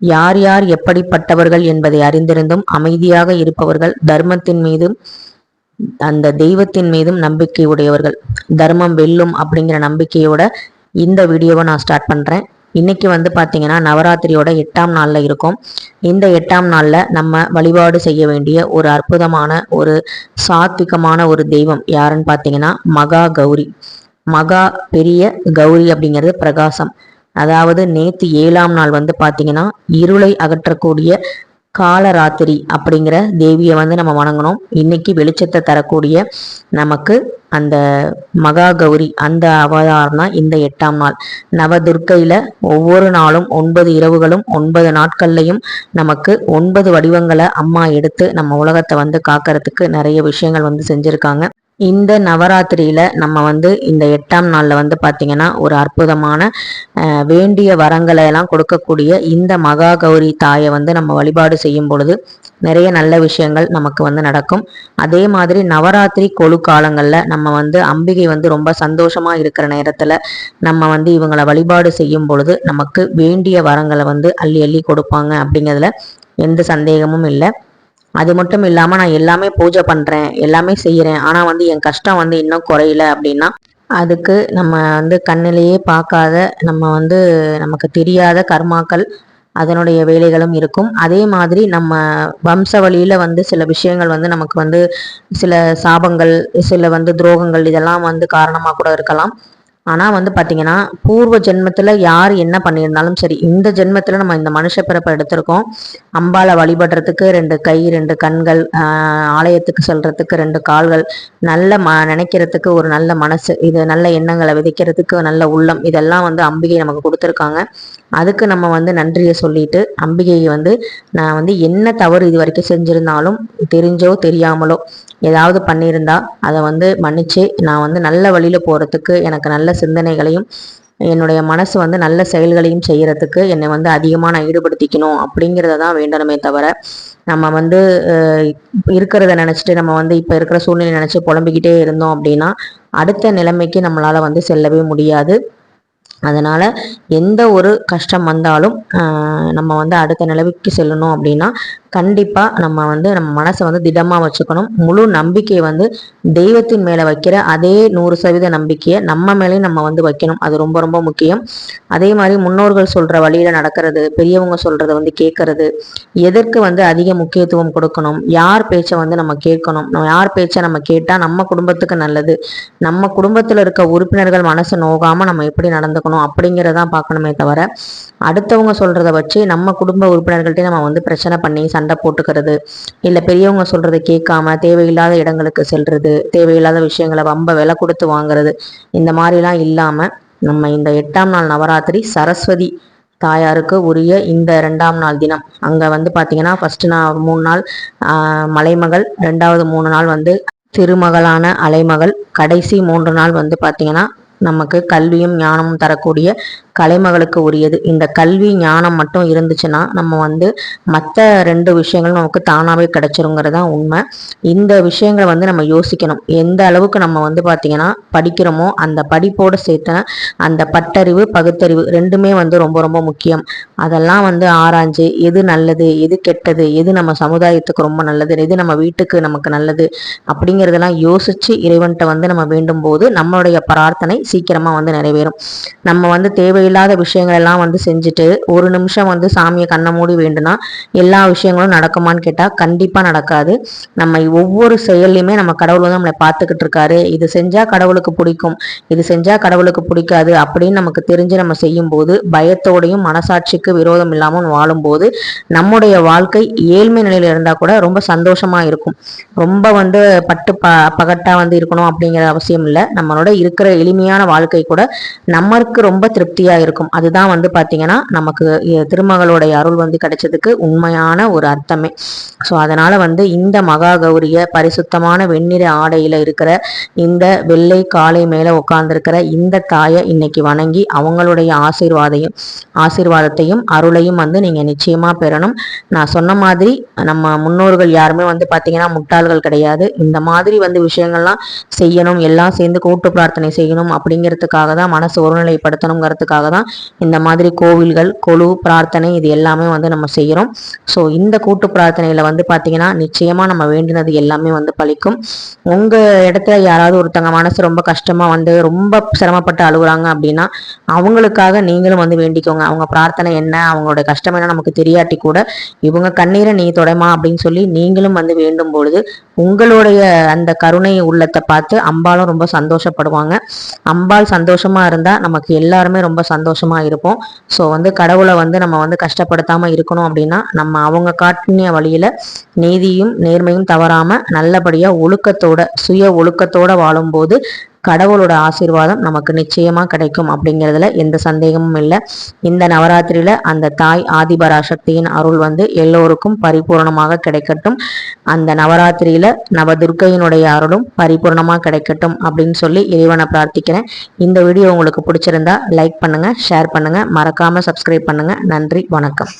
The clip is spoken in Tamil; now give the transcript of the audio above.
யார் யார் எப்படிப்பட்டவர்கள் என்பதை அறிந்திருந்தும் அமைதியாக இருப்பவர்கள் தர்மத்தின் மீதும் அந்த தெய்வத்தின் மீதும் நம்பிக்கை உடையவர்கள். தர்மம் வெல்லும் அப்படிங்கிற நம்பிக்கையோட இந்த வீடியோவை நான் ஸ்டார்ட் பண்ணுறேன் இன்னைக்கு வந்து பார்த்தீங்கன்னா நவராத்திரியோட எட்டாம் நாளில் இருக்கும். இந்த எட்டாம் நாளில் நம்ம வழிபாடு செய்ய வேண்டிய ஒரு அற்புதமான ஒரு சாத்விகமான ஒரு தெய்வம் யாருன்னு பார்த்தீங்கன்னா மகா கௌரி. மகா பெரிய கௌரி அப்படிங்கிறது பிரகாசம். அதாவது நேத்து ஏழாம் நாள் வந்து பார்த்தீங்கன்னா இருளை அகற்றக்கூடிய காலராத்திரி அப்படிங்கிற தேவியை வந்து நம்ம வணங்கணும். இன்னைக்கு வெளிச்சத்தை தரக்கூடிய நமக்கு அந்த மகா கௌரி அந்த அவதாரம் தான் இந்த எட்டாம் நாள். நவதுர்க்கையில ஒவ்வொரு நாளும் ஒன்பது இரவுகளும் ஒன்பது நாட்கள்லையும் நமக்கு ஒன்பது வடிவங்களை அம்மா எடுத்து நம்ம உலகத்தை வந்து காக்கிறதுக்கு நிறைய விஷயங்கள் வந்து செஞ்சுருக்காங்க. இந்த நவராத்திரியில் நம்ம வந்து இந்த எட்டாம் நாளில் வந்து பார்த்திங்கன்னா ஒரு அற்புதமான வேண்டிய வரங்களை எல்லாம் கொடுக்கக்கூடிய இந்த மகா கௌரி தாயை வந்து நம்ம வழிபாடு செய்யும் பொழுது நிறைய நல்ல விஷயங்கள் நமக்கு வந்து நடக்கும். அதே மாதிரி நவராத்திரி கொழு காலங்களில் நம்ம வந்து அம்பிகை வந்து ரொம்ப சந்தோஷமாக இருக்கிற நேரத்தில் நம்ம வந்து இவங்களை வழிபாடு செய்யும் பொழுது நமக்கு வேண்டிய வரங்களை வந்து அள்ளி அள்ளி கொடுப்பாங்க அப்படிங்கிறதுல எந்த சந்தேகமும் இல்லை. அது மட்டும் இல்லாமல் நான் எல்லாமே பூஜை பண்ணுறேன் எல்லாமே செய்கிறேன் ஆனால் வந்து என் கஷ்டம் வந்து இன்னும் குறையல அப்படின்னா அதுக்கு நம்ம வந்து கண்ணிலேயே பார்க்காத நம்ம வந்து நமக்கு தெரியாத கர்மாக்கள் அதனுடைய வேலைகளும் இருக்கும். அதே மாதிரி நம்ம வம்ச வழியில் வந்து சில விஷயங்கள் வந்து நமக்கு வந்து சில சாபங்கள் சில வந்து துரோகங்கள் இதெல்லாம் வந்து காரணமாக கூட இருக்கலாம். ஆனால் வந்து பார்த்தீங்கன்னா பூர்வ ஜென்மத்தில் யார் என்ன பண்ணியிருந்தாலும் சரி இந்த ஜென்மத்தில் நம்ம இந்த மனுஷ பிறப்பை எடுத்திருக்கோம். அம்பாலை வழிபடுறதுக்கு ரெண்டு கை ரெண்டு கண்கள் ஆலயத்துக்கு செல்றதுக்கு ரெண்டு கால்கள் நல்ல ம நினைக்கிறதுக்கு ஒரு நல்ல மனசு இது நல்ல எண்ணங்களை விதைக்கிறதுக்கு நல்ல உள்ளம் இதெல்லாம் வந்து அம்பிகை நமக்கு கொடுத்துருக்காங்க. அதுக்கு நம்ம வந்து நன்றியை சொல்லிட்டு அம்பிகையை வந்து நான் வந்து என்ன தவறு இது வரைக்கும் செஞ்சிருந்தாலும் தெரிஞ்சோ தெரியாமலோ ஏதாவது பண்ணியிருந்தா அதை வந்து மன்னிச்சு நான் வந்து நல்ல வழியில் போகிறதுக்கு எனக்கு நல்ல சிந்தனைகளையும் என்னுடைய மனசு வந்து நல்ல செயல்களையும் செய்கிறதுக்கு என்னை வந்து அதிகமாக நான் ஈடுபடுத்திக்கணும் அப்படிங்கிறத தான் வேண்டணுமே தவிர நம்ம வந்து இருக்கிறத நினச்சிட்டு நம்ம வந்து இப்போ இருக்கிற சூழ்நிலை நினச்சி புலம்பிக்கிட்டே இருந்தோம் அப்படின்னா அடுத்த நிலைமைக்கு நம்மளால் வந்து செல்லவே முடியாது. அதனால் எந்த ஒரு கஷ்டம் வந்தாலும் நம்ம வந்து அடுத்த நிலவுக்கு செல்லணும் அப்படின்னா கண்டிப்பாக நம்ம வந்து நம்ம மனசை வந்து திடமாக வச்சுக்கணும். முழு நம்பிக்கையை வந்து தெய்வத்தின் மேலே வைக்கிற அதே நூறு சதவீத நம்பிக்கையை நம்ம மேலேயும் நம்ம வந்து வைக்கணும். அது ரொம்ப ரொம்ப முக்கியம். அதே மாதிரி முன்னோர்கள் சொல்கிற வழியில் நடக்கிறது பெரியவங்க சொல்கிறத வந்து கேட்கறது எதற்கு வந்து அதிக முக்கியத்துவம் கொடுக்கணும் யார் பேச்சை வந்து நம்ம கேட்கணும் நம்ம யார் பேச்சை நம்ம கேட்டால் நம்ம குடும்பத்துக்கு நல்லது நம்ம குடும்பத்தில் இருக்க உறுப்பினர்கள் மனசு நோகாமல் நம்ம எப்படி நடந்துக்கணும் அப்படிங்கிறதான் பார்க்கணுமே தவிர அடுத்தவங்க சொல்கிறத வச்சு நம்ம குடும்ப உறுப்பினர்கள்ட்டே நம்ம வந்து பிரச்சனை பண்ணி சண்டை போட்டுக்கிறது. இல்லை பெரியவங்க சொல்கிறத கேட்காம தேவையில்லாத இடங்களுக்கு செல்வது தேவையில்லாத விஷயங்களை வம்ப விலை கொடுத்து வாங்குறது இந்த மாதிரிலாம் இல்லாமல் நம்ம இந்த எட்டாம் நாள் நவராத்திரி சரஸ்வதி தாயாருக்கு உரிய இந்த ரெண்டாம் நாள் தினம். அங்கே வந்து பார்த்தீங்கன்னா ஃபஸ்ட்டு நான் மூணு நாள் மலைமகள் ரெண்டாவது மூணு நாள் வந்து திருமகளான அலைமகள் கடைசி மூன்று நாள் வந்து பார்த்தீங்கன்னா நமக்கு கல்வியும் ஞானமும் தரக்கூடிய கலைமகளுக்கு உரியது. இந்த கல்வி ஞானம் மட்டும் இருந்துச்சுன்னா நம்ம வந்து மற்ற ரெண்டு விஷயங்களும் நமக்கு தானாகவே கிடைச்சிருங்கிறது தான் உண்மை. இந்த விஷயங்களை வந்து நம்ம யோசிக்கணும். எந்த அளவுக்கு நம்ம வந்து பார்த்திங்கன்னா படிக்கிறோமோ அந்த படிப்போடு சேர்த்து அந்த பட்டறிவு பகுத்தறிவு ரெண்டுமே வந்து ரொம்ப ரொம்ப முக்கியம். அதெல்லாம் வந்து ஆராய்ஞ்சு எது நல்லது எது கெட்டது எது நம்ம சமுதாயத்துக்கு ரொம்ப நல்லது எது நம்ம வீட்டுக்கு நமக்கு நல்லது அப்படிங்கிறதெல்லாம் யோசிச்சு இறைவன்கிட்ட வந்து நம்ம வேண்டும் போது நம்மளுடைய பிரார்த்தனை சீக்கிரமாக வந்து நிறைவேறும். நம்ம வந்து தேவை தேவையில்லாத விஷயங்கள் எல்லாம் வந்து செஞ்சுட்டு ஒரு நிமிஷம் வந்து சாமியை கண்ணை மூடி வேண்டுனா எல்லா விஷயங்களும் நடக்குமான்னு கேட்டால் கண்டிப்பாக நடக்காது. நம்ம ஒவ்வொரு செயல்லையுமே நம்ம கடவுள் வந்து நம்மளை பார்த்துக்கிட்டு இருக்காரு. இது செஞ்சால் கடவுளுக்கு பிடிக்கும். இது செஞ்சால் கடவுளுக்கு பிடிக்காது அப்படின்னு நமக்கு தெரிஞ்சு நம்ம செய்யும் போது பயத்தோடையும் மனசாட்சிக்கு விரோதம் இல்லாமல் வாழும்போது நம்முடைய வாழ்க்கை ஏழ்மை நிலையில் இருந்தால் கூட ரொம்ப சந்தோஷமா இருக்கும். ரொம்ப வந்து பட்டு ப பகட்டா வந்து இருக்கணும் அப்படிங்கிற அவசியம் இல்லை. நம்மளோட இருக்கிற எளிமையான வாழ்க்கை கூட நமக்கு ரொம்ப திருப்தியாக திருப்தியா இருக்கும். அதுதான் வந்து பார்த்தீங்கன்னா நமக்கு திருமகளுடைய அருள் வந்து கிடைச்சதுக்கு உண்மையான ஒரு அர்த்தமே. ஸோ அதனால் வந்து இந்த மகா கௌரிய பரிசுத்தமான வெண்ணிற ஆடையில் இருக்கிற இந்த வெள்ளை காலை மேலே உட்கார்ந்துருக்கிற இந்த தாயை இன்னைக்கு வணங்கி அவங்களுடைய ஆசீர்வாதையும் ஆசீர்வாதத்தையும் அருளையும் வந்து நீங்கள் நிச்சயமாக பெறணும். நான் சொன்ன மாதிரி நம்ம முன்னோர்கள் யாருமே வந்து பார்த்தீங்கன்னா முட்டாள்கள் கிடையாது. இந்த மாதிரி வந்து விஷயங்கள்லாம் செய்யணும் எல்லாம் சேர்ந்து கூட்டு பிரார்த்தனை செய்யணும் அப்படிங்கிறதுக்காக தான் மனசு ஒருநிலைப்படுத்தணுங்கிறதுக்காக அதுக்காக தான் இந்த மாதிரி கோவில்கள் கொழு பிரார்த்தனை இது எல்லாமே வந்து நம்ம செய்கிறோம் ஸோ இந்த கூட்டு பிரார்த்தனையில் வந்து பார்த்தீங்கன்னா நிச்சயமாக நம்ம வேண்டினது எல்லாமே வந்து பழிக்கும் உங்கள் இடத்துல யாராவது ஒருத்தங்க மனசு ரொம்ப கஷ்டமாக வந்து ரொம்ப சிரமப்பட்டு அழுகுறாங்க அப்படின்னா அவங்களுக்காக நீங்களும் வந்து வேண்டிக்கோங்க. அவங்க பிரார்த்தனை என்ன அவங்களோட கஷ்டம் என்ன நமக்கு தெரியாட்டி கூட இவங்க கண்ணீரை நீ தொடமா அப்படின்னு சொல்லி நீங்களும் வந்து வேண்டும் பொழுது உங்களுடைய அந்த கருணை உள்ளத்தை பார்த்து அம்பாலும் ரொம்ப சந்தோஷப்படுவாங்க. அம்பாள் சந்தோஷமா இருந்தா நமக்கு எல்லாருமே ரொம்ப சந்தோஷமா இருப்போம். ஸோ வந்து கடவுளை வந்து நம்ம வந்து கஷ்டப்படுத்தாமல் இருக்கணும் அப்படின்னா நம்ம அவங்க காட்டின வழியில் நீதியும் நேர்மையும் தவறாமல் நல்லபடியாக ஒழுக்கத்தோட சுய ஒழுக்கத்தோட வாழும்போது கடவுளோட ஆசீர்வாதம் நமக்கு நிச்சயமாக கிடைக்கும் அப்படிங்கிறதுல எந்த சந்தேகமும் இல்லை. இந்த நவராத்திரியில் அந்த தாய் ஆதிபராசக்தியின் அருள் வந்து எல்லோருக்கும் பரிபூர்ணமாக கிடைக்கட்டும். அந்த நவராத்திரியில் நவதுர்க்கையினுடைய அருளும் பரிபூர்ணமாக கிடைக்கட்டும் அப்படின்னு சொல்லி இறைவனை பிரார்த்திக்கிறேன். இந்த வீடியோ உங்களுக்கு பிடிச்சிருந்தா லைக் பண்ணுங்கள் ஷேர் பண்ணுங்கள் மறக்காமல் சப்ஸ்கிரைப் பண்ணுங்கள் நன்றி வணக்கம்.